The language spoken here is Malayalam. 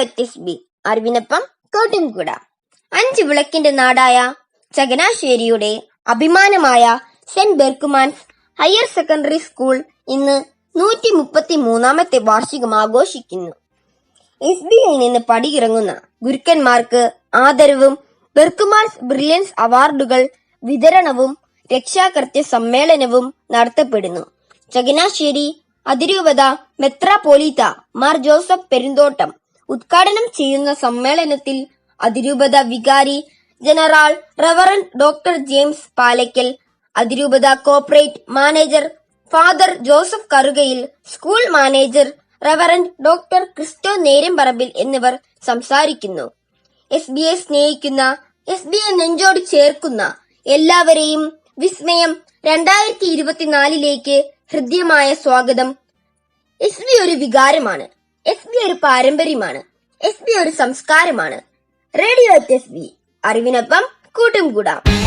എസ് ബി അറിവിനൊപ്പം കോട്ടും കൂട അഞ്ച് വിളക്കിന്റെ നാടായ ചങ്ങനാശ്ശേരിയുടെ അഭിമാനമായ saint Berchmans higher secondary school ഇന്ന് നൂറ്റി മുപ്പത്തി മൂന്നാമത്തെ വാർഷികം ആഘോഷിക്കുന്നു എസ് ബി ഐ നിന്ന് പടിയിറങ്ങുന്ന ഗുരുക്കന്മാർക്ക് ആദരവും ബെർക്കുമാൻസ് ബ്രില്യൻസ് അവാർഡുകൾ വിതരണവും രക്ഷാകർത്തൃ സമ്മേളനവും നടത്തപ്പെടുന്നു. ചങ്ങനാശ്ശേരി അതിരൂപത മെത്രാപോലീത്ത മാർ ജോസഫ് പെരുന്തോട്ടം ഉദ്ഘാടനം ചെയ്യുന്ന സമ്മേളനത്തിൽ അതിരൂപത വികാരി general reverend doctor James Palackal അതിരൂപത corporate manager father Joseph Karukayil school manager reverend doctor Christo Nerambaparambil എന്നിവർ സംസാരിക്കുന്നു. എസ് ബി എ സ്നേഹിക്കുന്ന എസ് ബി എ നെഞ്ചോട് ചേർക്കുന്ന എല്ലാവരെയും വിസ്മയം രണ്ടായിരത്തി ഇരുപത്തിനാലിലേക്ക് ഹൃദ്യമായ സ്വാഗതം. എസ് ബി ഒരു വികാരമാണ്. എസ് ബി ഒരു പാരമ്പര്യമാണ്. എസ് ബി ഒരു സംസ്കാരമാണ്. Radio S B. അറിവിനൊപ്പം കൂട്ടും കൂടാം.